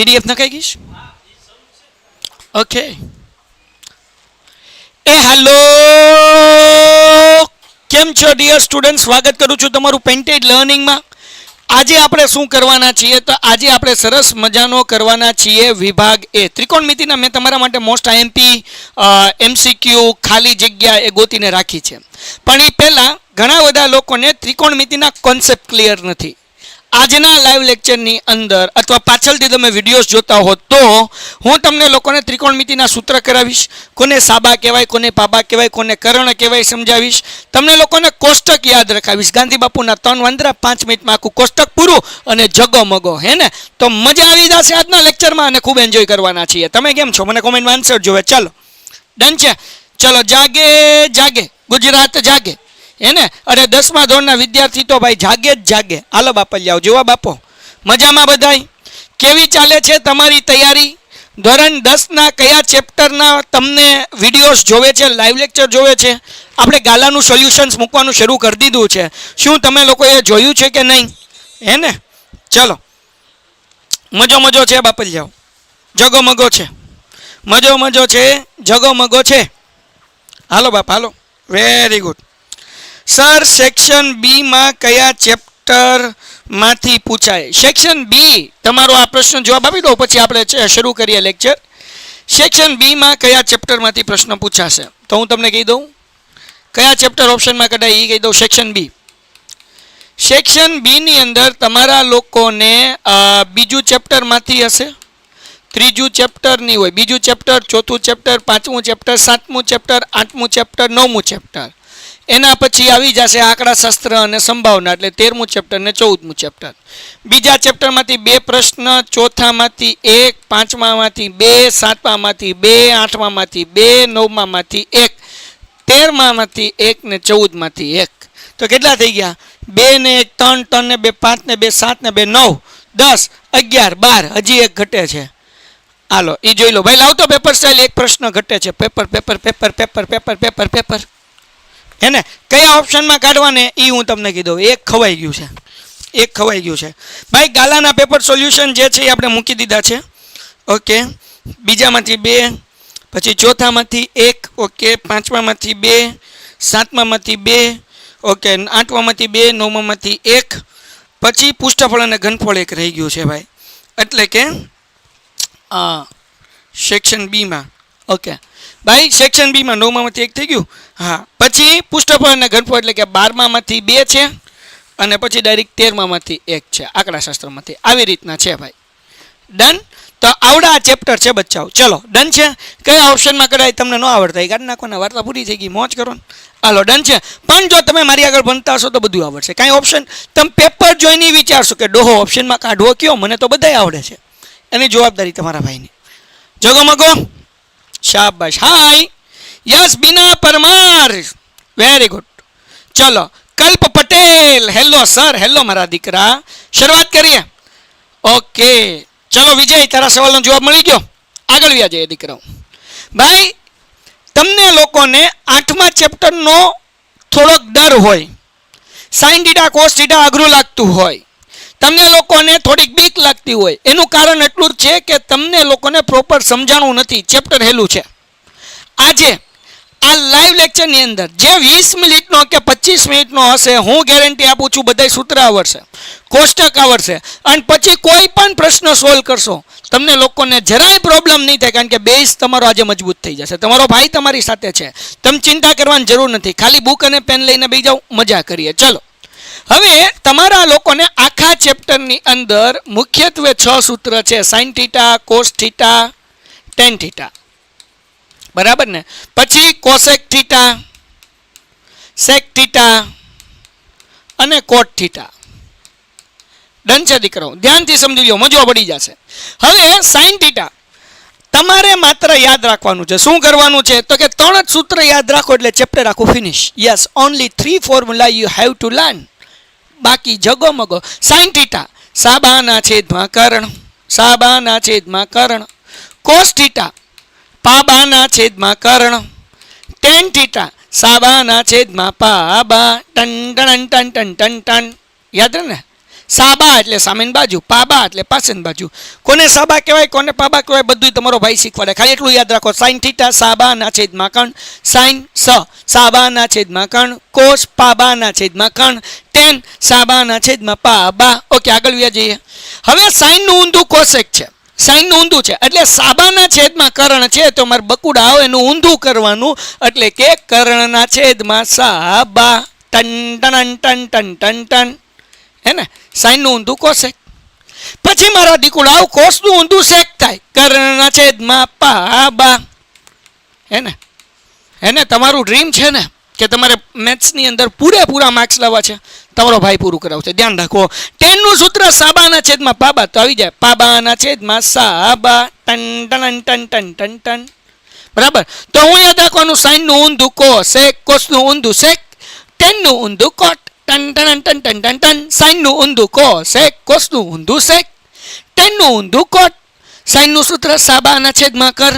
PDF નખાઈ ગઈશ okay એ hello કેમ છો ડિયર સ્ટુડન્ટ સ્વાગત કરું છું તમારું પેન્ટેડ લર્નિંગમાં આજે આપણે શું કરવાના છીએ? તો આજે આપણે સરસ મજાનો કરવાના છીએ વિભાગ એ. ત્રિકોણમિતિના મેં તમારા માટે મોસ્ટ આઈએમપી એમસીક્યુ ખાલી જગ્યા એ ગોતીને રાખી છે. પણ એ પહેલાં ઘણા બધા લોકોને ત્રિકોણમિતિના કોન્સેપ્ટ ક્લિયર નથી. આજના લાઈવ લેક્ચરની અંદર અથવા પાછળથી તમે વિડીયોઝ જોતા હો તો હું તમને લોકોને ત્રિકોણમિતિના સૂત્ર કરાવીશ, કોને સાબા કહેવાય, કોને પાબા કહેવાય, કોને કરણ કહેવાય સમજાવીશ. તમને લોકોને કોષ્ટક યાદ રખાવીશ. ગાંધી બાપુના ત્રણ વાંદરા, પાંચ મિનિટમાં આખું કોષ્ટક પૂરું અને જગો મગો, હે ને? તો મજા આવી જશે આજના લેક્ચરમાં અને ખૂબ એન્જોય કરવાના છીએ. તમે કેમ છો? મને કોમેન્ટમાં આન્સર જોવે. ચાલો. ડન છે. ચલો, જાગે જાગે. ગુજરાત જાગે. એને અરે દસમા ધોરણના વિદ્યાર્થી તો ભાઈ જાગે જ જાગે. હાલો બાપા જાઓ જોવા બાપો. મજામાં બધાય? કેવી ચાલે છે તમારી તૈયારી? ધોરણ દસના કયા ચેપ્ટરના તમને વિડીયોઝ જોવે છે, લાઈવ લેક્ચર જોવે છે? આપણે ગાલાનું સોલ્યુશન્સ મૂકવાનું શરૂ કરી દીધું છે. શું તમે લોકોએ જોયું છે કે નહીં? હે ને? ચલો. મજો મજો છે બાપલ જાઓ જગો મગો છે. મજો મજો છે, જગો મગો છે. હાલો બાપ, હાલો. વેરી ગુડ સર સેક્શન બીમાં કયા ચેપ્ટરમાંથી પૂછાય? સેક્શન બી તમારો આ પ્રશ્ન જવાબ આપી દો, પછી આપણે શરૂ કરીએ લેક્ચર સેક્શન બીમાં કયા ચેપ્ટરમાંથી પ્રશ્ન પૂછાશે? તો હું તમને કહી દઉં. કયા ચેપ્ટર ઓપ્શનમાં કઢાય એ કહી દઉં સેક્શન બી સેક્શન બીની અંદર તમારા લોકોને બીજું ચેપ્ટરમાંથી હશે? ત્રીજું ચેપ્ટર નહીં હોય. બીજું ચેપ્ટર ચોથું ચેપ્ટર પાંચમું ચેપ્ટર સાતમું ચેપ્ટર આઠમું ચેપ્ટર નવમું ચેપ્ટર એના પછી આવી જશે આંકડાશાસ્ત્ર અને સંભાવના, એટલે તેરમું ચેપ્ટર ને ચૌદમું ચેપ્ટર બીજા ચેપ્ટરમાંથી બે પ્રશ્ન, ચોથામાંથી એક, પાંચમામાંથી બે, સાતમામાંથી બે, આઠમામાંથી બે, નવમામાંથી એક, તેરમામાંથી એક ને ચૌદમાંથી એક. તો કેટલા થઈ ગયા? બે ને એક, ત્રણ ત્રણ ને બે, પાંચ ને બે, સાત ને બે, નવ, દસ, અગિયાર, બાર, હજી એક ઘટે છે. હાલો એ જોઈ લો. ભાઈ, લાવતો પેપર સ્ટાઇલ એક પ્રશ્ન ઘટે છે. Paper paper paper paper paper paper paper. હે ને? કયા ઓપ્શનમાં કાઢવાને એ હું તમને કીધું. એક ખવાઈ ગયું છે. એક ખવાઈ ગયું છે. ભાઈ, ગાલાના પેપર સોલ્યુશન જે છે એ આપણે મૂકી દીધા છે. ઓકે. બીજામાંથી બે, પછી ચોથામાંથી એક, ઓકે. પાંચમામાંથી બે, સાતમામાંથી બે, ઓકે. આઠમામાંથી બે, નવમામાંથી એક, પછી પુષ્ઠફળ અને ઘનફળ એક રહી ગયું છે ભાઈ. એટલે કે સેક્શન બીમાં ઓકે. ભાઈ સેક્શન બીમાં નવમાંથી એક થઈ ગયું? હા. પછી પુષ્ઠફળ અને ઘનફળ એટલે કે બારમામાંથી બે છે અને પછી ડાયરેક્ટ તેરમામાંથી એક છે. આંકડાશાસ્ત્રમાંથી આવી રીતના છે ભાઈ. ડન તો આવડા આ ચેપ્ટર છે બચ્ચાઓ. ચલો ડન છે? કયા ઓપ્શનમાં કરાય તમને ન આવડતા? એ કાઢી નાખવાના વાર્તા પૂરી થઈ ગઈ. મોજ કરો હાલો ડન છે? પણ જો તમે મારી આગળ ભણતા હશો તો બધું આવડશે. કાંઈ ઓપ્શન તમે પેપર જોઈને વિચારશો કે ડોહો ઓપ્શનમાં કાઢવો કયો? મને તો બધાય આવડે છે. એની જવાબદારી તમારા ભાઈની. જગો મગો. શાબાશ. હાય યસ, બિના પરમાર. વેરી ગુડ ચલો Kalp Patel hello sir hello મારા દીકરા શરૂઆત કરીએ ઓકે ચલો વિજય તારા સવાલનો જવાબ મળી ગયો. આગળ વ્યા જઈએ દીકરાઓ. ભાઈ, તમને લોકોને આઠમા ચેપ્ટરનો થોડોક ડર હોય. સાઈન ડીટા કોસ ડીટા અઘરું લાગતું હોય. તમને લોકોને થોડીક બીક લાગતી હોય. એનું કારણ એટલું જ છે કે તમને લોકોને પ્રોપર સમજાણું નથી. ચેપ્ટર હેલું છે. આજે આ લાઈવ લેક્ચરની અંદર જે વીસ મિનિટનો કે પચીસ મિનિટનો હશે, હું ગેરંટી આપું છું બધાય સૂત્ર આવડશે, કોષ્ટક આવડશે. અને પછી કોઈ પણ પ્રશ્ન સોલ્વ કરશો, તમને લોકોને જરાય પ્રોબ્લેમ નહીં થાય, કારણ કે બેઝ તમારો આજે મજબૂત થઈ જશે. તમારો ભાઈ તમારી સાથે છે. તમે ચિંતા કરવાની જરૂર નથી. ખાલી બુક અને પેન લઈને બેસી જાઓ, મજા કરીએ. ચલો. હવે તમારા લોકોને આખા ચેપ્ટરની અંદર મુખ્યત્વે છ સૂત્ર છે. Sine theta cos theta tan theta બરાબર ને? પછી કોસેક થીટા સેક થીટા અને કોટ થીટા ડન છે દીકરો. ધ્યાનથી સમજી લો મજો પડી જશે. હવે સાઇન થીટા તમારે માત્ર યાદ રાખવાનું છે. શું કરવાનું છે? તો કે ત્રણ જ સૂત્ર યાદ રાખો એટલે ચેપ્ટર આખું finish yes only three formula you have to learn બાકી જગો મગો સાઇન થીટા સાબાના છેદમાં કરણ. સાબાના છેદમાં કરણ. કોસ થીટા પાબાના છેદમાં કર્ણ. Tan theta. સાબાના છેદમાં પાબા. ટન ટન ટન ટન ટન ટન. યાદ રહે ને? સાબા એટલે સામેની બાજુ, પાબા એટલે પાછળની બાજુ. કોને સાબા કહેવાય, કોને પાબા કહેવાય બધું તમારો ભાઈ શીખવાડે. ખાલી એટલું યાદ રાખો, સાઈન થીટા, સાબાના છેદમાં કણ સાઈન સ, સાબાના છેદમાં કણ કોષ પાબાના છેદમાં કણ ટેન, સાબાના છેદમાં પાબા. ઓકે, આગળ વ્યા જઈએ હવે સાઈનનું ઊંધું કોષેક છે. સાઈનનું ઊંધું છે. એટલે સાબાના છેદમાં કર્ણ છે, તો મારે બકુડા આવે એનું ઊંધું કરવાનું. એટલે કે કર્ણના છેદમાં સાબા. ટન ટન ટન ટન ટન ટન હે ને? સાઈનનું ઊંધું કોસેક પછી મારા દીકુડા આવ કોસનું ઊંધું શેક થાય. કર્ણના છેદમાં પાબા. હે ને? હે ને? તમારું ડ્રીમ છે ને? કે તમારે મેથ્સની અંદર પૂરેપૂરા માર્ક્સ લાવવા છે. તમારો ભાઈ પૂરું કરાવશે. ધ્યાન રાખો. ટેનનું સૂત્ર સાબાના છેદમાં પાબા તો આવી જાય. પાબાના છેદમાં સાબા. ટન ટન ટન ટન ટન ટન. બરાબર? તો હું યાદ રાખવાનું, સાઈનનું ઊંધું કો સેક કોસનું ઊંધું સેક ટેનનું ઊંધું કોટ. ટન ટન ટન ટન ટન ટન. સાઈનનું ઊંધું કો સેક કોસનું ઊંધું સેક ટેનનું ઊંધું કોટ. સાઈનનું સૂત્ર સાબાના છેદમાં કર.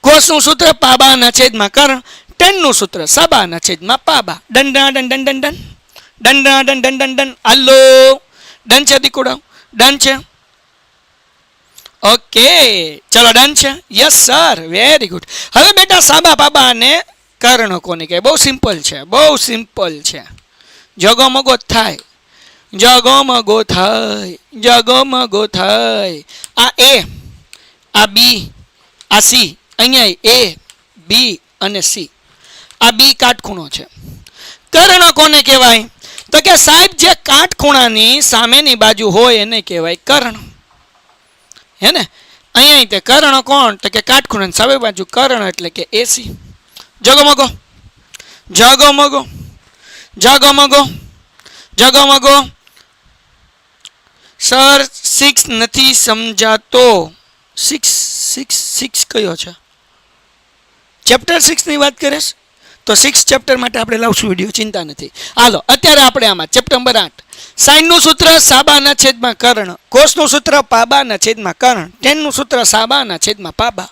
કોસનું સૂત્ર પાબાના છેદમાં કર. ટેનનું સૂત્ર સાબાના છેદમાં પાબા દંડા દંડ દંડ દંડ డన్ డన్ డన్ డన్ అల్లో ડન છે દીકુડા ડન છે ઓકે ચલો ડન છે યસ સર વેરી ગુડ હવે બેટા સાબા પાબા અને કર્ણ કોને કહે બહુ સિમ્પલ છે. બહુ સિમ્પલ છે. જગમગો થાય. જગમગો થાય. જગમગો થાય. આ એ આ બી આ સી અહીંયા એ બી અને સી આ બી કાટખૂણો છે. કર્ણ કોને કહેવાય? તો કે સાહેબ, જે કાટખૂણાની સામેની બાજુ હોય એને કહેવાય કર્ણ. હે ને? અહીંયા તે કર્ણ કોણ? તો કે કાટખૂણાની સામે બાજુ કર્ણ એટલે કે એસી જગમગો જગમગો જગમગો જગમગો સર સિક્સ નથી સમજાતો. સિક્સ સિક્સ સિક્સ કયો છે? ચેપ્ટર સિક્સની વાત કરીશ? તો સિક્સ ચેપ્ટર માટે આપણે લાવશું વીડિયો ચિંતા નથી. હાલો, અત્યારે આપણે આમાં ચેપ્ટર નંબર આઠ. સાઈનનું સૂત્ર સાબાના છેદમાં કર્ણ કોષનું સૂત્ર પાબાના છેદમાં કર્ણ, ટેનનું સૂત્ર સાબાના છેદમાં પાબા.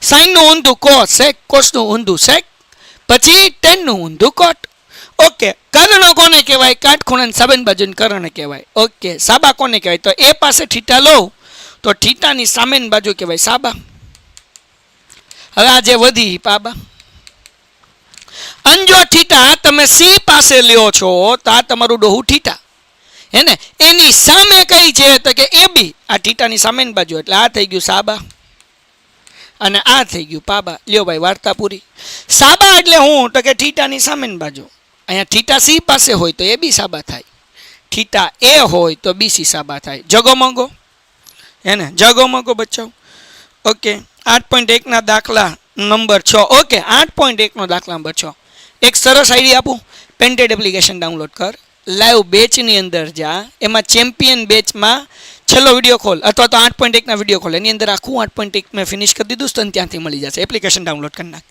સાઈનનું ઊંધું કો સેક કોષનું ઊંધું સેક પછી ટેનનું ઊંધું કોટ. ઓકે કર્ણ કોને કહેવાય? કાટખૂણાની સાબન બાજુને કર્ણ કહેવાય. ઓકે, સાબા કોને કહેવાય? તો એ પાસે ઠીટા લો, તો ઠીટાની સામેની બાજુ કહેવાય સાબા. હવે આજે વધી, પાબા. અંજો ઠીટા તમે સી પાસે લ્યો છો, તો આ તમારું ડોહું ઠીટા. હે ને? એની સામે કઈ છે તો કે એ બી. આ ઠીટાની સામેની બાજુ, એટલે આ થઈ ગયું સાબા. અને આ થઈ ગયું પાબા. લ્યો ભાઈ, વાર્તા પૂરી. સાબા એટલે હું, તો કે ઠીટાની સામેની બાજુ. અહીંયા ઠીટા સી પાસે હોય તો એ બી સાબા થાય. ઠીટા એ હોય તો બી સી સાબા થાય. જગમગો હે ને? જગમગો બચ્ચાઓ. ઓકે. આઠ પોઈન્ટ એકના દાખલા નંબર છ. ઓકે, આઠ પોઈન્ટ એકનો દાખલા નંબર છ. એક સરસ આઈડી આપું. પેન્ટેડ એપ્લિકેશન ડાઉનલોડ કર. લાઈવ બેચની અંદર જા. એમાં ચેમ્પિયન બેચમાં છેલ્લો વીડિયો ખોલ. અથવા તો આઠ પોઈન્ટ એકના વીડિયો ખોલ. એની અંદર આખું આઠ પોઈન્ટ એક મેં ફિનિશ કરી દીધું તને ત્યાંથી મળી જશે. એપ્લિકેશન ડાઉનલોડ કરી નાખ.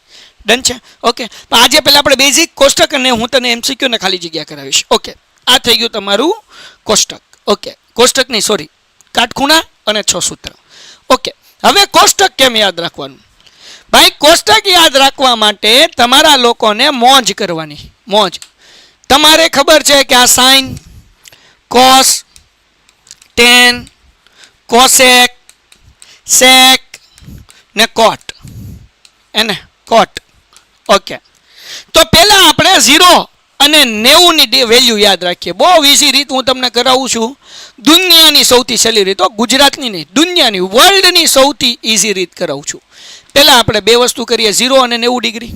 ડન છે? ઓકે પણ આજે પહેલાં આપણે બેઝિક કોષ્ટક અને હું તને એમસીક્યુને ખાલી જગ્યા કરાવીશ. ઓકે આ થઈ ગયું તમારું કોષ્ટક. ઓકે કોષ્ટકની સોરી કાટખૂણા અને છ સૂત્ર. ઓકે હવે કોષ્ટક કેમ યાદ રાખવાનું? ભાઈ, કોષ્ટક યાદ રાખવા માટે તમારા લોકોને મોજ કરવાની. મોજ. તમારે ખબર છે કે આ sine, cos, tan, cosec, sec ને કોટ. એને કોટ. ઓકે. તો પહેલાં આપણે ઝીરો અને નેવુંની વેલ્યુ યાદ રાખીએ. બહુ ઇઝી રીત હું તમને કરાવું છું. દુનિયાની સૌથી સહેલી રીત ગુજરાતની નહીં, દુનિયાની વર્લ્ડની સૌથી ઇઝી રીત કરાવું છું. પહેલાં આપણે બે વસ્તુ કરીએ ઝીરો અને નેવું ડિગ્રી.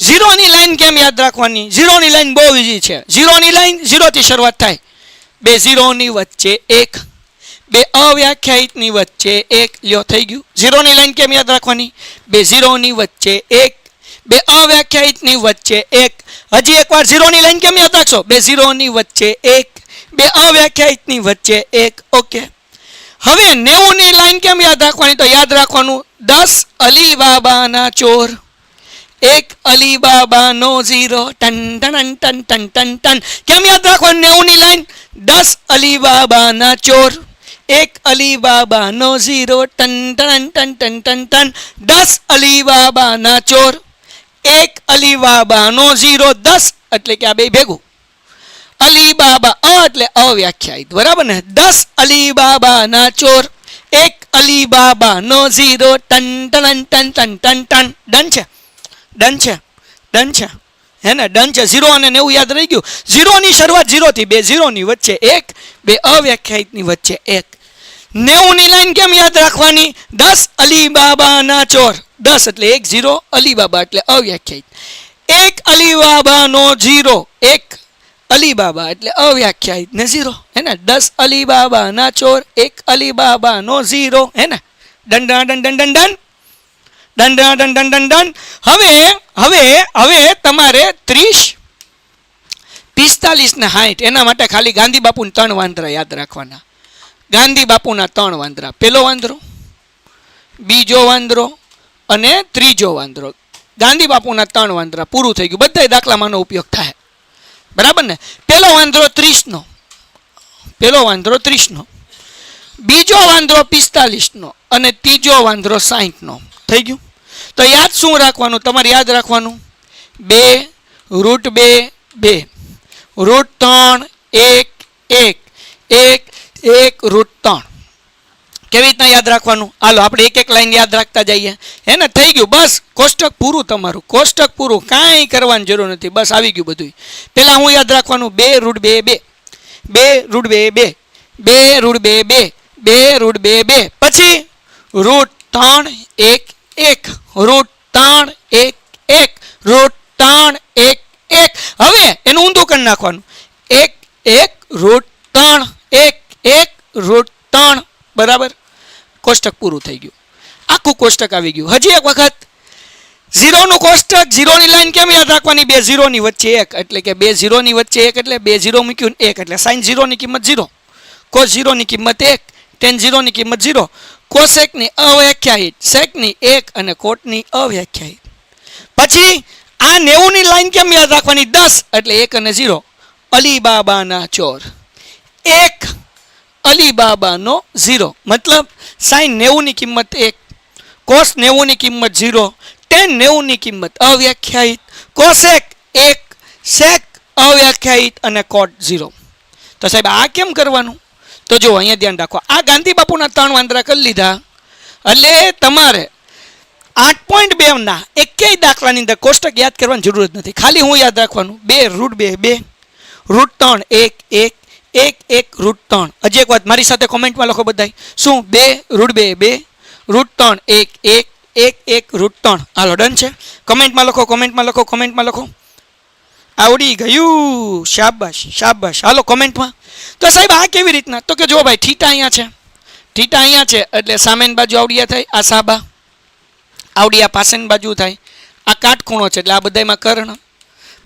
ઝીરોની લાઈન કેમ યાદ રાખવાની? ઝીરોની લાઈન બહુ ઇઝી છે. ઝીરોની લાઈન ઝીરોથી શરૂઆત થાય. બે ઝીરોની વચ્ચે એક, બે અવ્યાખ્યાયિતની વચ્ચે એક. લ્યો, થઈ ગયું. ઝીરોની લાઈન કેમ યાદ રાખવાની? બે ઝીરોની વચ્ચે એક, બે અવ્યાખ્યાયિતની વચ્ચે એક. હજી એકવાર ઝીરોની લાઈન કેમ યાદ રાખશો? બે ઝીરોની વચ્ચે એક, બે અવ્યાખ્યાયિતની વચ્ચે એક. ઓકે હવે નેવુંની લાઈન કેમ યાદ રાખવાની તો યાદ રાખવાનું દસ અલી બાબાના ચોર એક અલીબાબાનો ઝીરો ટન ટન ટન ટન ટન ટન કેમ યાદ રાખવાનું નેવુંની લાઈન દસ અલીબાબાના ચોર એક અલીબાબાનો ઝીરો ટન ટન ટન ટન ટન ટન દસ અલીબાબાના ચોર એક અલીબાબાનો ઝીરો દસ એટલે કે આ બે ભેગું અલીબાબા અ એટલે અવ્યાખ્યાયિત, બરાબર ને? દસ અલીબાબાના ચોર, એક અલીબાબા નો ઝીરો, ટન ટન ટન ટન ટન ટન. ડન છે? ડન છે? ડન છે? હે ને? ડન છે? ઝીરો અને નેવું યાદ રહી ગયું? ઝીરોની શરૂઆત ઝીરોથી, બે ઝીરોની વચ્ચે એક, બે અવ્યાખ્યાયિતની વચ્ચે એક. નેવુંની લાઈન કેમ યાદ રાખવાની? દસ અલીબાબાના ચોર. દસ એટલે એક ઝીરો, અલીબાબા એટલે અવ્યાખ્યાયિત. એક અલીબાબાનો ઝીરો, એક અલીબાબા એટલે અવ્યાખ્યાયિત. ને ઝીરો. હે ને દસ અલીબાબા ના ચોર, એક અલીબાબા નો ઝીરો હે ને દંડા દંડ દંડ દંડ દંડા દંડ દંડ દંડ હવે હવે હવે તમારે ત્રીસ પિસ્તાલીસ ને સાઠ એના માટે ખાલી ગાંધી બાપુને ત્રણ વાંદરા યાદ રાખવાના. ગાંધી બાપુના ત્રણ વાંદરા. પેલો વાંદરો, બીજો વાંદરો અને ત્રીજો વાંદરો. ગાંધી બાપુના ત્રણ વાંદરા પૂરું થઈ ગયું. બધા દાખલામાંનો ઉપયોગ થાય. બરાબર ને? પેલો વાંદરો ત્રીસનો. પેલો વાંદરો ત્રીસનો. બીજો વાંદરો પિસ્તાલીસનો અને ત્રીજો વાંદરો સાહીઠનો. થઈ ગયું? તો યાદ શું રાખવાનું? તમારે યાદ રાખવાનું? બે, રૂટ બે બે. રૂટ ત્રણ, એક એક. એક એક, રૂટ ત્રણ. કેવી રીતના યાદ રાખવાનું? હાલો, આપણે એક એક લાઈન યાદ રાખતા જઈએ. હે ને, થઈ ગયું, બસ. કોષ્ટક પૂરું તમારું. કોષ્ટક પૂરું. કાંઈ કરવાની જરૂર નથી. બસ આવી ગયું બધું પહેલાં હું યાદ રાખવાનું. બે રૂટ બે બે. બે રૂટ બે બે. બે રૂટ બે બે. બે રૂટ બે બે. પછી રૂટ ત્રણ એક એક. રૂટ ત્રણ એક એક. રૂટ ત્રણ એક એક. હવે એનું ઊંધું કરી નાખવાનું. એક એક, રૂટ ત્રણ એક એક, રૂટ ત્રણ બરાબર? કોષ્ટક પૂરું થઈ ગયું. આખું કોષ્ટક આવી ગયું. હજી એક વખત. ઝીરોનું કોષ્ટક, ઝીરોની લાઈન કેમ યાદ રાખવાની? બે ઝીરોની વચ્ચે એક. એટલે કે બે ઝીરોની વચ્ચે એક એટલે બે ઝીરો મૂક્યું ને એક. એટલે સાઈન ઝીરોની કિંમત ઝીરો. કોસ ઝીરોની કિંમત એક. ટેન ઝીરોની કિંમત ઝીરો. કોસેકની અવ્યાખ્યાયિત. સેકની એક અને કોટની અવ્યાખ્યાયિત. પછી આ નેવુંની લાઈન કેમ યાદ રાખવાની? દસ. એટલે એક અને ઝીરો. અલીબાબાના ચોર. એક અલીબાબાનો ઝીરો મતલબ સાઈન નેવુંની કિંમત એક, કોસ નેવુંની કિંમત ઝીરો ટેન નેવુંની કિંમત અવ્યાખ્યાયિત કોસેક એક સેક, અવ્યાખ્યાયિત અને કોટ ઝીરો તો સાહેબ, આ કેમ કરવાનું? તો જો અહીંયા ધ્યાન રાખો. આ ગાંધી બાપુના ત્રણ વાંદરા કરી લીધા. એટલે તમારે આઠ પોઈન્ટ બેના એકેય દાખલાની અંદર કોષ્ટક યાદ કરવાની જરૂર જ નથી. ખાલી હું યાદ રાખવાનું. બે, રૂટ બે બે. રૂટ ત્રણ, એક એક એક એક રૂટ ત્રણ. હજી એક વાત, મારી સાથે કોમેન્ટમાં લખો બધાય. શું? બે રૂટ બે બે? રૂટ ત્રણ, એક એક એક એક, રૂટ ત્રણ. હાલો, ડન છે? કમેન્ટમાં લખો, કોમેન્ટમાં લખો કોમેન્ટમાં લખો. આવડી ગયું. શાબાશ શાબાશ. હાલો, કોમેન્ટમાં. તો સાહેબ, આ કેવી રીતના? તો કે જો ભાઈ, ઠીટા અહીંયા છે. ઠીટા અહીંયા છે, એટલે સામેની બાજુ આવડિયા થાય, આ સાબા. આવડિયા પાસેની બાજુ થાય. આ કાટખૂણો છે, એટલે આ બધાયમાં કર્ણ.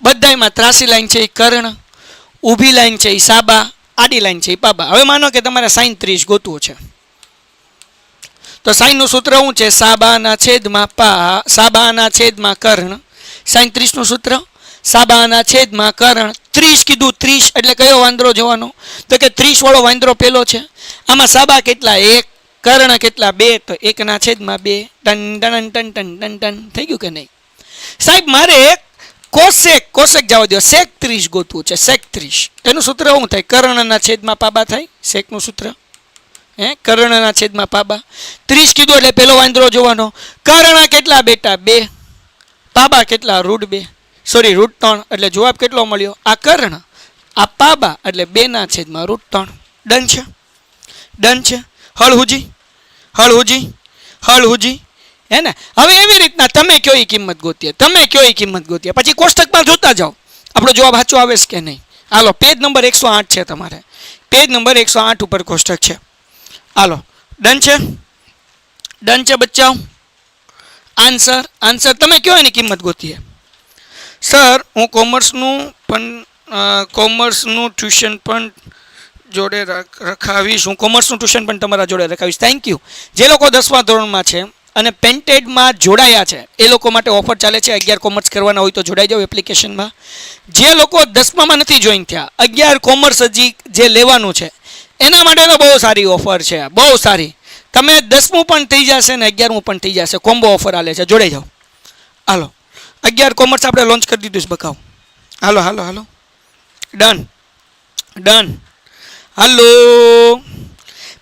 બધાયમાં ત્રાસી લાઈન છે, એ કર્ણ. ઊભી લાઈન છે, એ સાબા. આડી લાઈન છે એ હવે માનો કે તમારે સાઈન ત્રીસ ગોતવું છે. તો સાઈનનું સૂત્ર શું છે? સાબાના છેદમાં પા, સાબાના છેદમાં કર્ણ. સાઈન ત્રીસનું સૂત્ર? સાબાના છેદમાં કર્ણ. ત્રીસ કીધું ત્રીસ, એટલે કયો વાંદરો જોવાનો? તો કે ત્રીસ વાળો વાંદરો પેલો છે. આમાં સાબા કેટલા? એક, કર્ણ કેટલા? બે, તો એકના છેદમાં બે. ટન ટન ટન ટન ટન ટન. થઈ ગયું કે નહીં? સાહેબ, મારે એક કોસેક કોસેક જવા દો. સેક ત્રીસ ગોતવું છે, સેક ત્રીસ. એનું સૂત્ર શું થાય? કર્ણના છેદમાં પાબા થાય? સેકનું સૂત્ર? હે? કર્ણના છેદમાં પાબા. ત્રીસ કીધું એટલે પેલો વાંદરો જોવાનો. કર્ણ કેટલા બેટા? બે. પાબા કેટલા? રૂટ બે. સોરી રૂટ ત્રણ. એટલે જવાબ કેટલો મળ્યો? આ કર્ણ, આ પાબા, એટલે બેના છેદમાં રૂટ ત્રણ. ડન છે? ડન છે? હળ હુજી હળ હુજી હળ હુજી હે ને? હવે એવી રીતના તમે કયો એ કિંમત ગોતીએ? તમે કયો એ કિંમત ગોતીએ? પછી કોષ્ટકમાં જોતા જાઓ. આપણો જવાબ સાચો આવે છે કે નહીં? હાલો, પેજ નંબર એકસો આઠ છે તમારે. પેજ નંબર એકસો આઠ ઉપર કોષ્ટક છે. હાલો, ડન છે? ડન છે બચ્ચાઓ? આન્સર આન્સર તમે કયો એની કિંમત ગોતીએ? સર, હું કોમર્સનું પણ કોમર્સનું ટ્યુશન પણ જોડે રખાવીશ. હું કોમર્સનું ટ્યુશન પણ તમારા જોડે રખાવીશ. થેન્ક યુ જે લોકો દસમા ધોરણમાં છે અને પેન્ટેડમાં જોડાયા છે. એ લોકો માટે ઓફર ચાલે છે. અગિયાર કોમર્સ કરવાના હોય તો જોડાઈ જાઓ એપ્લિકેશનમાં જે લોકો દસમામાં નથી જોઈન થયા, અગિયાર કોમર્સ હજી જે લેવાનું છે, એના માટે તો બહુ સારી ઓફર છે. બહુ સારી. તમે દસમું પણ થઈ જશે ને અગિયારમું પણ થઈ જશે. કોમ્બો ઓફર આલે છે. જોડાઈ જાઓ. હાલો. અગિયાર કોમર્સ આપણે લોન્ચ કરી દીધું છે. બકાવ હાલો હાલો હાલો. Done done hello.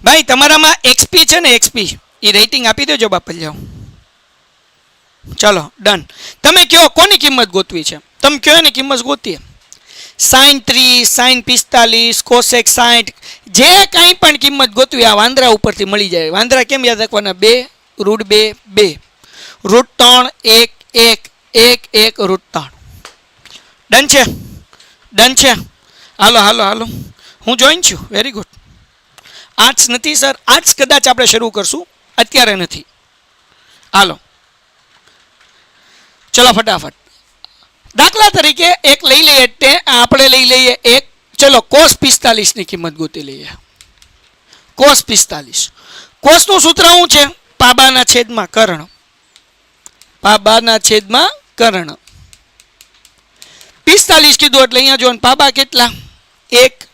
ભાઈ, તમારામાં એક્સપી છે ને એક્સપી એ રેટિંગ આપી દેજો બાપલિયાઓ ચલો ડન તમે કહો કોની કિંમત ગોતવી છે? તમે કયો એની કિંમત ગોતીએ? સાઈન ત્રીસ, સાઈન પિસ્તાલીસ, કોસેક સાઠ જે કાંઈ પણ કિંમત ગોતવી આ વાંદરા ઉપરથી મળી જાય. વાંદરા કેમ યાદ રાખવાના? બે રૂટ બે બે. રૂટ ત્રણ, એક એક એક એક રૂટ ત્રણ. ડન છે? ડન છે? હાલો હાલો હાલો. હું જોઈન છું. વેરી ગુડ આર્ટ્સ નથી સર આર્ટ્સ કદાચ આપણે શરૂ કરશું. અત્યારે નથી. હાલો. ચલો ફટાફટ. દાખલા તરીકે એક લઈ લઈએ, તે આપણે લઈ લઈએ, એક ચલો, કોસ પિસ્તાલીસની કિંમત ગોતી લઈએ. કોસ પિસ્તાલીસ. કોસનું સૂત્ર શું છે? પાબાના છેદમાં કર્ણ. પાબાના છેદમાં કર્ણ. પિસ્તાલીસ કીધું એટલે અહીંયા જો પાબા કેટલા? એક.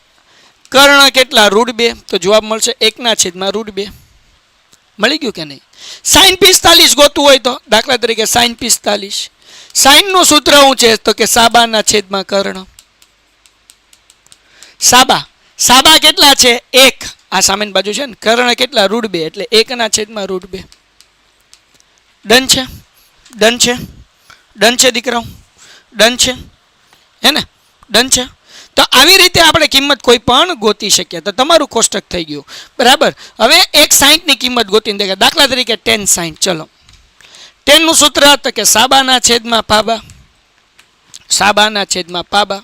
કર્ણ કેટલા? રૂટ બે. તો જવાબ મળશે એકના છેદમાં રૂટ બે. મળી ગયું કે નહીં? સાઈન પિસ્તાલીસ ગોતું હોય તો, દાખલા તરીકે સાઈન પિસ્તાલીસ. સાઈનનું સૂત્ર શું છે? તો કે સાબાના છેદમાં કર્ણ. સાબા. સાબા કેટલા છે? એક. આ સામેની બાજુ છે ને, કર્ણ કેટલા? રૂડ બે. એટલે એકના છેદમાં રૂડ બે. ડન છે? ડન છે? ડન છે, દીકરાઓ? ડન છે? હે ને? ડન છે? તો આવી રીતે આપણે કિંમત કોઈ પણ ગોતી શકીએ. તો તમારું કોષ્ટક થઈ ગયું. બરાબર? હવે એક સાઈઠની કિંમત ગોતીને દેખાય. દાખલા તરીકે ટેન સાઈઠ. ચલો. ટેનનું સૂત્ર તો કે સાબાના છેદમાં પાબા. સાબાના છેદમાં પાબા.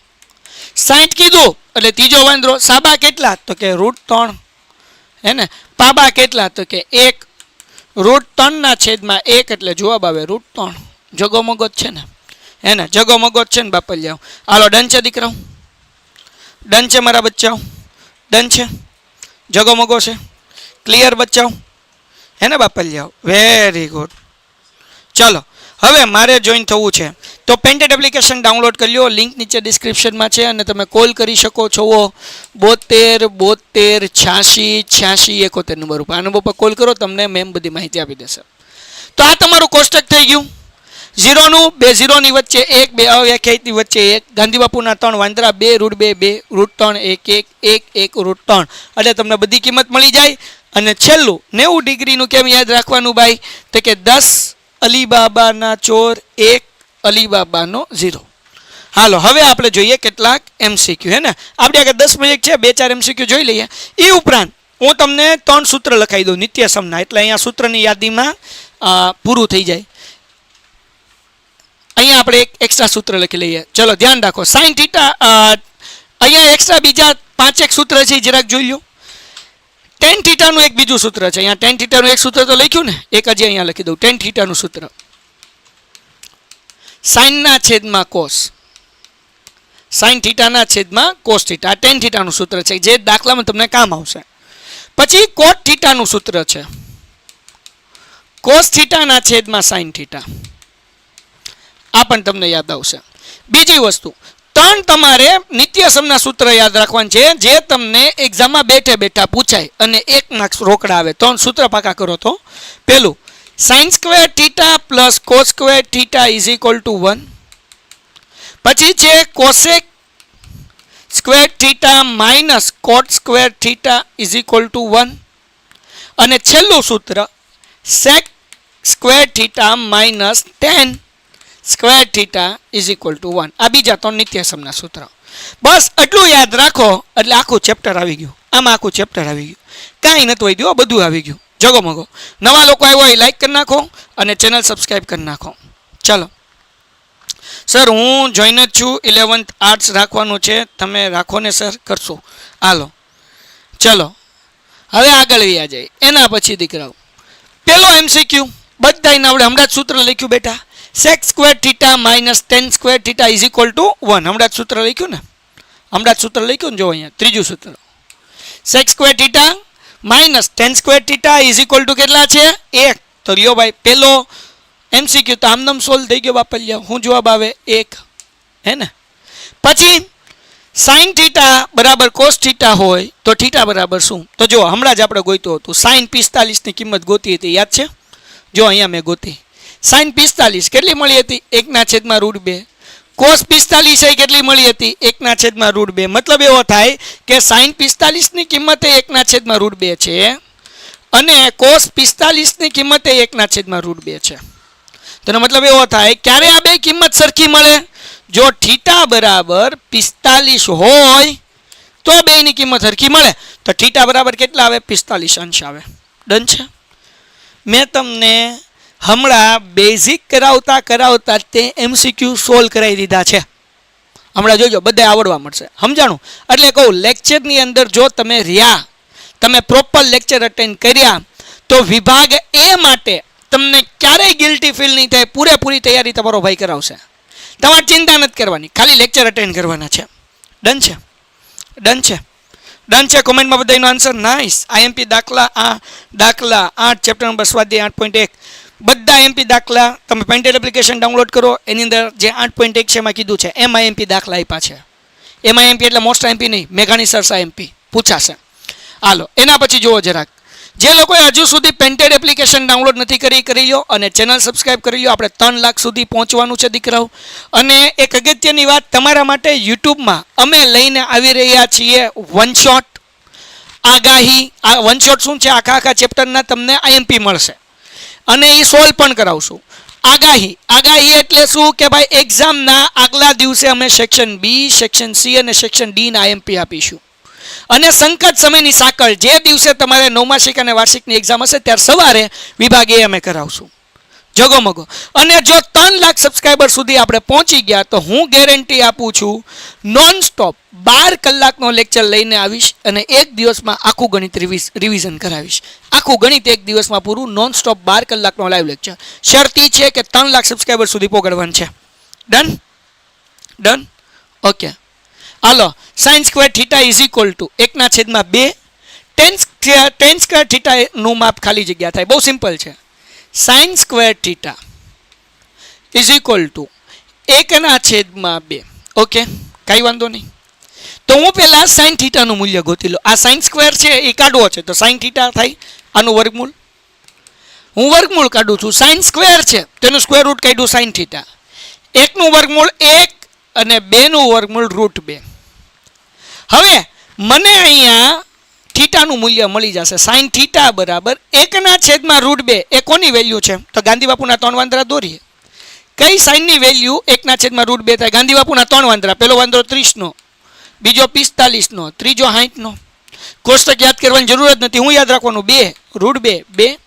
સાઈઠ કીધું, એટલે ત્રીજો વાંદરો, સાબા કેટલા? તો કે રૂટ ત્રણ. હે ને? પાબા કેટલા? તો કે એક. રૂટ ત્રણના છેદમાં એક એટલે જવાબ આવે રૂટ ત્રણ. જગો મગજ છે ને? હે ને? જગો મગજ છે ને, બાપલિયાઓ? હાલો, ડન છે, દીકરાઓ? ડન છે મારા બચ્ચાઓ? ડન છે? જગો મગો છે? ક્લિયર બચ્ચાઓ? હે ને બાપલિયાઓ? વેરી ગુડ ચલો, હવે મારે જોઈન થવું છે. તો પેન્ટેડ એપ્લિકેશન ડાઉનલોડ કરી લો લિંક નીચે ડિસ્ક્રિપ્શનમાં છે અને તમે કોલ કરી શકો છો. બોતેર બોતેર, છ્યાસી છ્યાસી, એકોતેર નંબર ઉપર. આ નંબર પર કોલ કરો, તમને મેમ બધી માહિતી આપી દેશે. તો આ તમારું કોષ્ટક થઈ ગયું. ઝીરોનું બે ઝીરોની વચ્ચે એક, બે અવ્યાખ્યાયિતની વચ્ચે એક ગાંધીબાપુના ત્રણ, વાંદરા બે, રૂટ બે બે, રૂટ ત્રણ, એક એક એક એક, રૂટ ત્રણ. એટલે તમને બધી કિંમત મળી જાય. અને છેલ્લું, નેવું ડિગ્રીનું કેમ યાદ રાખવાનું ભાઈ? તો કે દસ અલીબાબાના ચોર, એક અલીબાબાનો ઝીરો. હાલો, હવે આપણે જોઈએ કેટલાક એમસીક્યુ, હે ને? આપણે આગળ દસ મિનિટ છે, બે, ચાર એમસીક્યુ જોઈ લઈએ. એ ઉપરાંત, હું તમને ત્રણ સૂત્ર લખાઈ દઉં નિત્ય સમના એટલે અહીંયા સૂત્રની યાદીમાં પૂરું થઈ જાય. અહીંયા આપણે એક એક્સ્ટ્રા સૂત્ર લખી લઈએ. ચલો, ધ્યાન રાખો. સાઇન થીટા અહીંયા એક્સ્ટ્રા બીજા પાંચેક સૂત્ર છે જરાક જોઈ લો. ટેન થીટાનું એક બીજું સૂત્ર છે. અહીંયા ટેન થીટાનું એક સૂત્ર તો લખ્યું ને? એક હજી અહીંયા લખી દઉં. ટેન થીટાનું સૂત્ર. સાઇનના છેદમાં કોસ સાઇન થીટાના છેદમાં કોસ થીટા ટેન થીટાનું સૂત્ર છે. જે દાખલામાં તમને કામ આવશે. પછી કોટ થીટાનું સૂત્ર છે. કોસ થીટાના છેદમાં સાઇન થીટા આ પણ તમને યાદ આવશે. બીજી વસ્તુ, ત્રણ તમારે નિત્યસમના સૂત્ર યાદ રાખવાનું છે, જે તમને એક્ઝામમાં બેઠે બેઠા પૂછાય અને એક માર્ક્સ રોકડા આવે ત્રણ સૂત્ર પાકા કરો તો. પેલું sine square theta plus cos square theta is equal to one પછી છે cosec square theta minus cot square theta is equal to one અને છેલ્લું સૂત્ર sec square theta minus tan square theta is equal to one આ બીજા ત્રણ નિત્યાસમના સૂત્ર. બસ આટલું યાદ રાખો. એટલે આખું ચેપ્ટર આવી ગયું. આમાં આખું ચેપ્ટર આવી ગયું. કાંઈ નથી હોય દો બધું આવી ગયું. જગો મગો. નવા લોકો આવ્યો હોય લાઈક કરી નાખો અને ચેનલ સબસ્ક્રાઈબ કરી નાખો. ચાલો. સર હું જોઈન જ છું. ઇલેવન્થ આર્ટ્સ રાખવાનું છે. તમે રાખો ને સર કરશો. હાલો. ચલો. હવે આગળ વ્યા જાય. એના પછી દીકરાઓ. પેલો એમસીક્યુ બધાને નવડે હમણાં જ સૂત્ર લખ્યું બેટા. Sec square theta minus tan square theta is equal to one હમણાં જ સૂત્ર લખ્યું ને? હમણાં જ સૂત્ર લખ્યું ને જો અહીંયા, ત્રીજું સૂત્ર. Sec square theta minus tan square theta is equal to કેટલા છે? એક. તો લ્યો ભાઈ, પેલો. એમસીક્યુ તો આમદમ સોલ્વ થઈ ગયો બાપલિયા હું જવાબ આવે એક. હે ને? પછી સાઈન થીટા બરાબર કોસ થીટા હોય તો થીટા બરાબર શું? તો જો, હમણાં જ આપણે ગોતું હતું. સાઈન પિસ્તાલીસની કિંમત ગોતી હતી, યાદ છે? જો, અહીંયા મેં ગોતી. સાઈન પિસ્તાલીસ, કેટલી મળી હતી? એકના છેદમાં રૂટ બે. કોસ પિસ્તાલીસ એ કેટલી મળી હતી? એકના છેદમાં રૂટ બે. મતલબ એવો થાય કે સાઈન પિસ્તાલીસની કિંમતે એકના છેદમાં રૂટ બે છે અને કોસ પિસ્તાલીસની કિંમતે એકના છેદમાં રૂટ બે છે. તેનો મતલબ એવો થાય, ક્યારે આ બે કિંમત સરખી મળે? જો ઠીટા બરાબર પિસ્તાલીસ હોય, તો બેની કિંમત સરખી મળે. તો ઠીટા બરાબર કેટલા આવે? પિસ્તાલીસ અંશ આવે. ડન છે? મેં તમને હમણાં બેઝિક કરાવતા કરાવતા તે એમસીક્યુ સોલ્વ કરાવી દીધા છે. હમણાં જોજો બધા આવડવા મળશે. સમજાણું? એટલે કહું લેક્ચરની અંદર જો તમે રહ્યા, તમે પ્રોપર લેક્ચર અટેન્ડ કર્યા, તો વિભાગ એ માટે તમને ક્યારેય ગિલ્ટી ફીલ નહીં થાય, પૂરેપૂરી તૈયારી તમારો ભાઈ કરાવશે. તમારે ચિંતા નથી કરવાની. ખાલી લેક્ચર અટેન્ડ કરવાના છે. ડન છે. ડન છે. ડન છે. કોમેન્ટમાં બધાનો આન્સર નાઇસ આઈએમપી દાખલા આ, દાખલા આઠ ચેપ્ટર નંબર સ્વાધ્યાય આઠ પોઈન્ટ એક. બધા એમપી દાખલા તમે પેન્ટેડ એપ્લિકેશન ડાઉનલોડ કરો, એની અંદર જે આઠ પોઈન્ટ એક છે એમાં કીધું છે, એમાં એમપી દાખલા આપ્યા છે. એમ આઈએમપી એટલે મોસ્ટ એમપી નહીં મેઘાણી સરસા એમપી પૂછાશે. હાલો, એના પછી જુઓ જરાક. જે લોકોએ હજુ સુધી પેન્ટેડ એપ્લિકેશન ડાઉનલોડ નથી કરી કરી લો અને ચેનલ સબસ્ક્રાઇબ કરી લો આપણે ત્રણ લાખ સુધી પહોંચવાનું છે દીકરાઓ. અને એક અગત્યની વાત, તમારા માટે યુટ્યુબમાં અમે લઈને આવી રહ્યા છીએ વન શોટ આગાહી, આ વન શોટ શું છે? આખા આખા ચેપ્ટરના તમને આઈએમપી મળશે. અને એ સોલ્વ પણ કરાવશું. આગાહી આગાહી એટલે શું કે ભાઈ એક્ઝામના આગલા દિવસે અમે સેક્શન બી સેક્શન સી અને સેક્શન ડીના આઈએમપી આપીશું. અને સંકટ સમયની સાંકળ, જે દિવસે તમારે નવમાસિક અને વાર્ષિકની એક્ઝામ હશે, ત્યારે સવારે વિભાગ અમે કરાવશું. જગોમગો અને જો ત્રણ લાખ સબસ્ક્રાઈબર સુધી આપણે પહોંચી ગયા, તો હું ગેરંટી આપું છું નોન સ્ટોપ બાર કલાકનો લેક્ચર લઈને આવીશ અને એક દિવસમાં આખું ગણિત રિવિઝન કરાવીશ. આખું ગણિત એક દિવસમાં પૂરું નોન સ્ટોપ બાર કલાકનો લાઈવ લેક્ચર શરતી છે કે ત્રણ લાખ સબસ્ક્રાઈબર સુધી પોગડવાનું છે? Done done okay hello sine square theta is equal to એકના છેદમાં બે. ટેન ટેન સ્ક્વેર થીટાનું માપ ખાલી જગ્યા થાય. બહુ સિમ્પલ છે. Sine square theta is equal to એકના છેદમાં બે. ઓકે કાંઈ વાંધો નહીં. તો હું પહેલાં સાઇન થીટાનું મૂલ્ય ગોતી લો આ સાઇન સ્ક્વેર છે, એ કાઢવો છે. તો સાઇન થીટા થાય. આનું વર્ગમૂળ. હું વર્ગમૂળ કાઢું છું. સાઇન સ્ક્વેર છે તેનું સ્ક્વેર રૂટ કાઢ્યું સાઇન થીટા. એકનું વર્ગમૂળ એક અને બેનું વર્ગમૂળ રૂટ બે. હવે, મને અહીંયા થીટાનું મૂલ્ય મળી જશે. સાઇન થીટા બરાબર એકના છેદમાં રૂટ બે. એ કોની વેલ્યુ છે? તો ગાંધી બાપુના ત્રણ વાંદરા દોરીએ. કઈ સાઇનની વેલ્યુ એકના છેદમાં રૂટ બે થાય? ગાંધી બાપુના ત્રણ વાંદરા. પહેલો વાંદરો ત્રીસનો. બીજો પિસ્તાલીસનો. ત્રીજો સાહીઠનો કોષ્ટક યાદ કરવાની જરૂર જ નથી. હું યાદ રાખવાનું. બે. રૂટ બે. બે.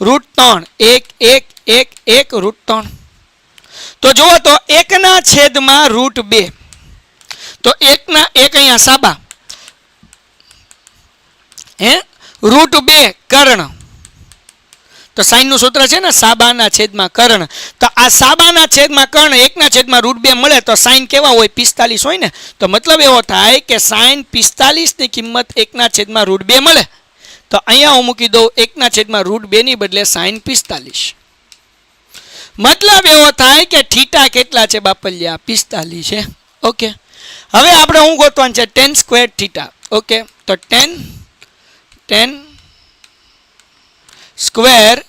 રૂટ ત્રણ. એક એક એક એક, રૂટ ત્રણ. તો જુઓ તો એકના છેદમાં રૂટ બે. તો એકના, એક અહીંયા સાબા. હે? રૂટ બે, કર્ણ. તો સાઈનનું સૂત્ર છે ને, સાબાના છેદમાં કર્ણ. તો આ સાબાના છેદમાં કર્ણ, એકના છેદમાં રૂટ બે મળે તો સાઈન કેવા હોય? પિસ્તાલીસ હોય ને? તો મતલબ એવો થાય કે સાઈન પિસ્તાલીસની કિંમત એકના છેદમાં રૂટ બે મળે. તો અહીંયા હું મૂકી દઉં, એકના છેદમાં રૂટ બેની બદલે સાઈન પિસ્તાલીસ. મતલબ એવો થાય કે થીટા કેટલા છે બાપલિયા? પિસ્તાલીસ છે ઓકે. હવે આપણે હું ગોતવાનું છે? Tan square theta. ઓકે. તો ટેન ટેન સ્ક્વેર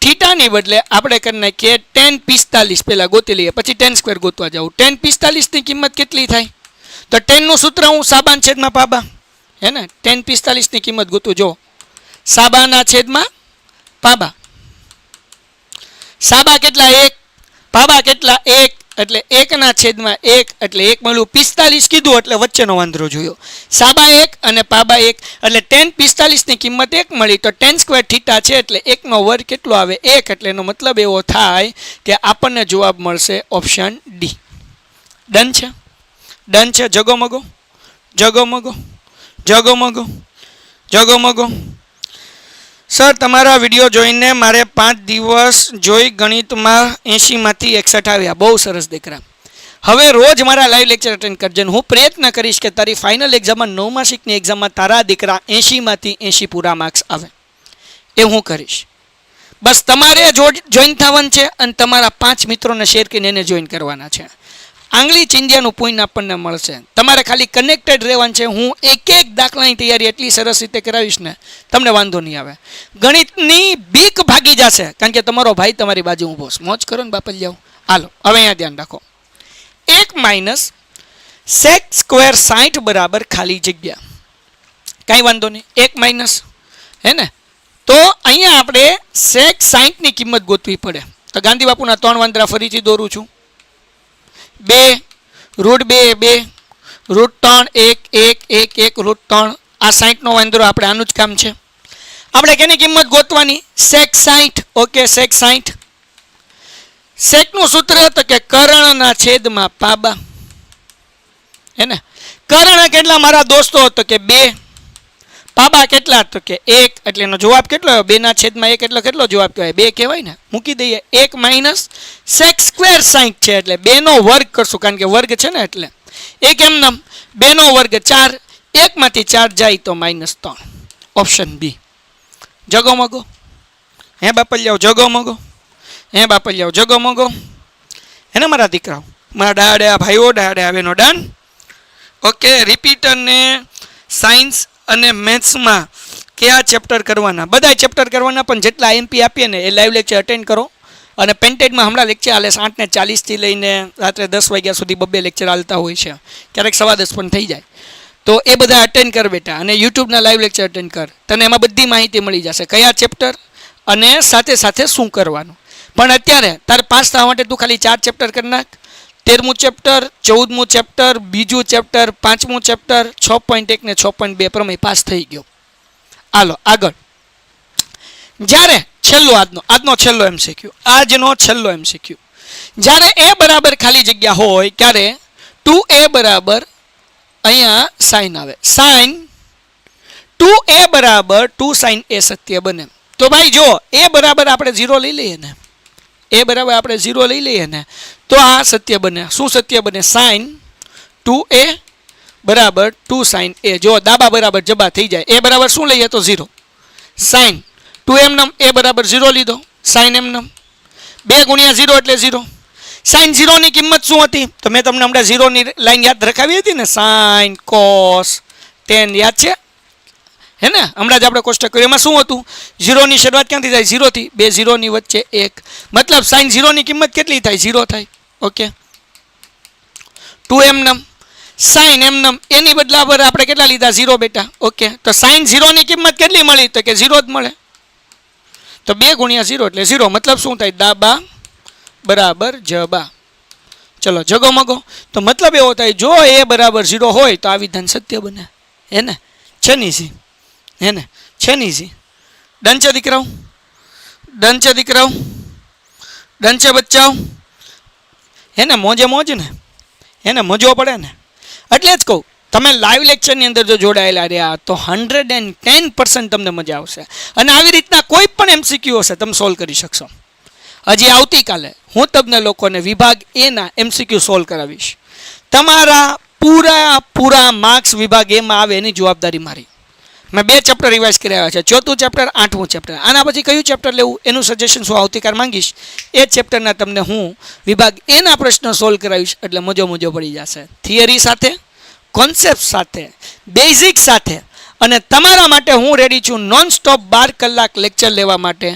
થીટાની બદલે આપણે કરી નાખીએ ટેન પિસ્તાલીસ. પહેલાં ગોતી લઈએ, પછી ટેન સ્ક્વેર ગોતવા જાઉં ટેન પિસ્તાલીસની કિંમત કેટલી થાય? તો ટેનનું સૂત્ર હું સાબાન છેદમાં પાબા. હે ને? ટેન પિસ્તાલીસની કિંમત ગોતું, જો. સાબાના છેદમાં પાબા. સાબા કેટલા? એક. પાબા કેટલા? એક. એટલે એકના છેદમાં એક એટલે એક મળ્યું. પિસ્તાલીસ કીધું એટલે વચ્ચેનો વાંધો જોયો. સાબા એક અને પાબા એક. એટલે ટેન પિસ્તાલીસની કિંમત એક મળી તો ટેન સ્ક્વેર થીટા છે એટલે એકનો વર્ગ કેટલો આવે? એક. એટલે એનો મતલબ એવો થાય કે આપણને જવાબ મળશે ઓપ્શન ડી. ડન છે? ડન છે? જગો મગો? જગો મગો? જગો મગો? જગો મગો? સર, તમારા વીડિયો જોઈને મારે પાંચ દિવસ જોઈ ગણિતમાં એંશીમાંથી એકસઠ આવ્યા. બહુ સરસ દીકરા. હવે રોજ મારા લાઈવ લેક્ચર અટેન્ડ કરજે હું પ્રયત્ન કરીશ કે તારી ફાઇનલ એક્ઝામમાં નવમાસિકની એક્ઝામમાં તારા દીકરા એંશીમાંથી એંશી પૂરા માર્ક્સ આવે. એ હું કરીશ. બસ તમારે જોઈન થવાનું છે અને તમારા પાંચ મિત્રોને શેર કરીને એને જોઈન કરવાના છે. આંગળી ચિંધ્યાનું પોઈન્ટ આપણને મળશે. તમારે ખાલી કનેક્ટેડ રહેવાનું છે. હું એક એક દાખલાની તૈયારી એટલી સરસ રીતે કરાવીશ ને, તમને વાંધો નહીં આવે. ગણિતની બીક ભાગી જશે, કારણ કે તમારો ભાઈ તમારી બાજુ ઊભો છે. મોજ કરો ને બાપલ જાઓ હાલો, હવે અહીંયા ધ્યાન રાખો. એક માઇનસ સેક સ્ક્વેર સાઠ બરાબર ખાલી જગ્યા. કાંઈ વાંધો નહીં. એક માઇનસ હે ને? તો અહીંયા આપણે સેક સાઠની કિંમત ગોતવી પડે. તો ગાંધી બાપુના ત્રણ વાંદરા ફરીથી દોરું છું. બે રૂટ બે બે રૂટ ત્રણ એક એક એક એક રૂટ ત્રણ. આ સાઠનો વાંદરો આપણે આનું જ કામ છે. આપણે કેની કિંમત ગોતવાની? સેક સાઠ ઓકે સેક સાઠ સેકનું સૂત્ર હતું કે કરણના છેદમાં પાબા. હે ને? કર્ણ કેટલા મારા દોસ્તો હતો કે બે? પાબા કેટલા તો કે એક, એટલે એનો જવાબ કેટલો આવ્યો? બેના છેદમાં એક એટલો કેટલો જવાબ કહેવાય? બે કહેવાય ને? મૂકી દઈએ. એક માઇનસ સેક સ્ક્વેર સાઈઠ છે, એટલે બેનો વર્ગ કરશું, કારણ કે વર્ગ છે ને એટલે. એક એમ નામ? બેનો વર્ગ ચાર, એકમાંથી ચાર જાય તો માઇનસ ત્રણ. Option B. જગો મગો. હે બાપલિયાઓ, જગો મગો. હે બાપલિયાઓ, જગો મગો. હે ને મારા દીકરાઓ? મારા ડાડ્યા ભાઈઓ ડાડ્યા આવેનો ડન ઓકે રિપીટરને સાયન્સ અને મેથ્સમાં કયા ચેપ્ટર કરવાના? બધા ચેપ્ટર કરવાના, પણ જેટલા એમપી આપીએ ને એ લાઈવ લેક્ચર અટેન્ડ કરો. અને પેન્ટેડમાં હમણાં લેક્ચર હાલે આઠ ને ચાલીસથી લઈને રાત્રે દસ વાગ્યા સુધી બબ્બે લેક્ચર હાલતા હોય છે. ક્યારેક સવા દસ પણ થઈ જાય. તો એ બધા અટેન્ડ કર બેટા, અને યુટ્યુબના લાઈવ લેક્ચર અટેન્ડ કર. તને એમાં બધી માહિતી મળી જશે, કયા ચેપ્ટર અને સાથે સાથે શું કરવાનું. પણ અત્યારે તારે પાસ થવા માટે તું ખાલી ચાર ચેપ્ટર કરી નાખ. તેરમું ચેપ્ટર, ચૌદમું ચેપ્ટર, બીજું ચેપ્ટર, પાંચમું ચેપ્ટર, છ પોઈન્ટ એક ને છ પોઈન્ટ બે પ્રમેય પાસ થઈ ગયો. હાલો, આગળ. જ્યારે છેલ્લો આજનો આજનો છેલ્લો એમ શીખ્યું. આજનો છેલ્લો એમ શીખ્યું. જ્યારે એ બરાબર ખાલી જગ્યા હોય ત્યારે ટુ એ બરાબર અહીંયા સાઇન આવે. સાઇન ટુ એ બરાબર ટુ સાઇન એ સત્ય બને. તો ભાઈ જો, એ બરાબર આપણે ઝીરો લઈ લઈએ ને. એ બરાબર આપણે ઝીરો લઈ લઈએ ને, તો આ સત્ય બને. શું સત્ય બને? સાઈન ટુ એ બરાબર ટુ સાઇન એ જો દાબા બરાબર જબા થઈ જાય, એ બરાબર શું લઈએ તો ઝીરો સાઇન ટુ એમ નમ એ બરાબર ઝીરો લીધો. સાઇન એમ નમ. બે ગુણ્યા ઝીરો એટલે ઝીરો સાઇન ઝીરોની કિંમત શું હતી? તો મેં તમને હમણાં ઝીરોની લાઈન યાદ રખાવી હતી ને? સાઇન કોસ ટેન યાદ છે? હે ને? હમણાં જ આપણે કોષ્ટક કર્યું. એમાં શું હતું? ઝીરોની શરૂઆત ક્યાંથી થાય? ઝીરોથી. બે ઝીરોની વચ્ચે એક. મતલબ સાઈન ઝીરોની કિંમત કેટલી થાય? ઝીરો થાય. ઓકે. ટુ એમ નમ. સાઈન એમ નમ. એની બદલા પર આપણે કેટલા લીધા? ઝીરો બેટા. ઓકે. તો સાઈન ઝીરોની કિંમત કેટલી મળી? તો કે ઝીરો જ મળે. તો બે ગુણ્યા ઝીરો એટલે ઝીરો. મતલબ શું થાય? દાબા બરાબર જબા. ચલો, જગો મગો. તો મતલબ એવો થાય, જો એ બરાબર ઝીરો હોય, તો આ વિધાન સત્ય બને. હે ને? છે નહીં હે ને? છે ને સી ડન છે દીકરાઓ? ડન છે દીકરાઓ? ડન બચ્ચાઓ? હે ને, મોજે મોજ ને? હે ને, મજો પડે ને? એટલે જ કહું, તમે લાઈવ લેક્ચરની અંદર જો જોડાયેલા રહ્યા, તો હંડ્રેડ એન્ડ ટેન પર્સન્ટ તમને મજા આવશે. અને આવી રીતના કોઈ પણ એમસીક્યુ હશે, તમે સોલ્વ કરી શકશો. હજી આવતીકાલે હું તમને લોકોને વિભાગ એના એમસીક્યુ સોલ્વ કરાવીશ. તમારા પૂરા પૂરા માર્ક્સ વિભાગ એમાં આવે એની જવાબદારી મારી. મેં બે ચેપ્ટર રિવાઇઝ કર્યા છે. ચોથું ચેપ્ટર આઠમું ચેપ્ટર આના પછી કયું ચેપ્ટર લેવું? એનું સજેશન શું? આવતીકાલ માંગીશ. એ ચેપ્ટરના તમને હું વિભાગ એના પ્રશ્ન સોલ્વ કરાવીશ, એટલે મજો મજો પડી જશે. થિયરી સાથે કોન્સેપ્ટ સાથે બેઝિક સાથે, અને તમારા માટે હું રેડી છું નોન સ્ટોપ બાર કલાક લેક્ચર લેવા માટે.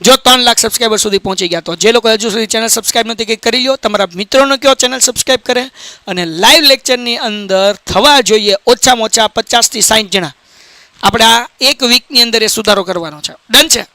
જો ત્રણ લાખ સબસ્ક્રાઈબર સુધી પહોંચી ગયા તો. જે લોકો હજુ સુધી ચેનલ સબસ્ક્રાઈબ નથી કંઈક કરી લો તમારા મિત્રોને કયો ચેનલ સબસ્ક્રાઈબ કરે? અને લાઈવ લેક્ચરની અંદર થવા જોઈએ ઓછામાં ઓછા પચાસથી સાઠ જણા. આપણે આ એક વીકની અંદર એ સુધારો કરવાનો છે. ડન છે?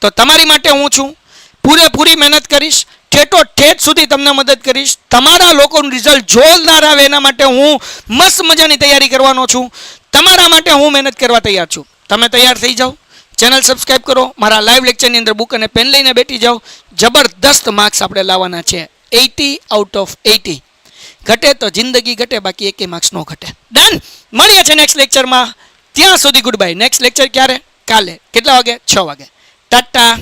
તો તમારી માટે હું છું. પૂરેપૂરી મહેનત કરીશ. ઠેઠો ઠેઠ સુધી તમને મદદ કરીશ. તમારા લોકોનું રિઝલ્ટ જોરદાર આવે એના માટે હું મસ્ત મજાની તૈયારી કરવાનો છું. તમારા માટે હું મહેનત કરવા તૈયાર છું. તમે તૈયાર થઈ જાઓ. ચેનલ સબસ્ક્રાઈબ કરો. મારા લાઈવ લેક્ચરની અંદર બુક અને પેન લઈને બેઠી જાઓ. જબરદસ્ત માર્ક્સ આપણે લાવવાના છે. એટી આઉટ ઓફ એટી ઘટે તો જિંદગી ઘટે, બાકી એકે માર્ક્સ નો ઘટે. ડન મળીએ છે નેક્સ્ટ લેક્ચરમાં ત્યાં સુધી ગુડ બાય નેક્સ્ટ લેક્ચર ક્યારે? કાલે. કેટલા વાગે? છ વાગે. ટાટા.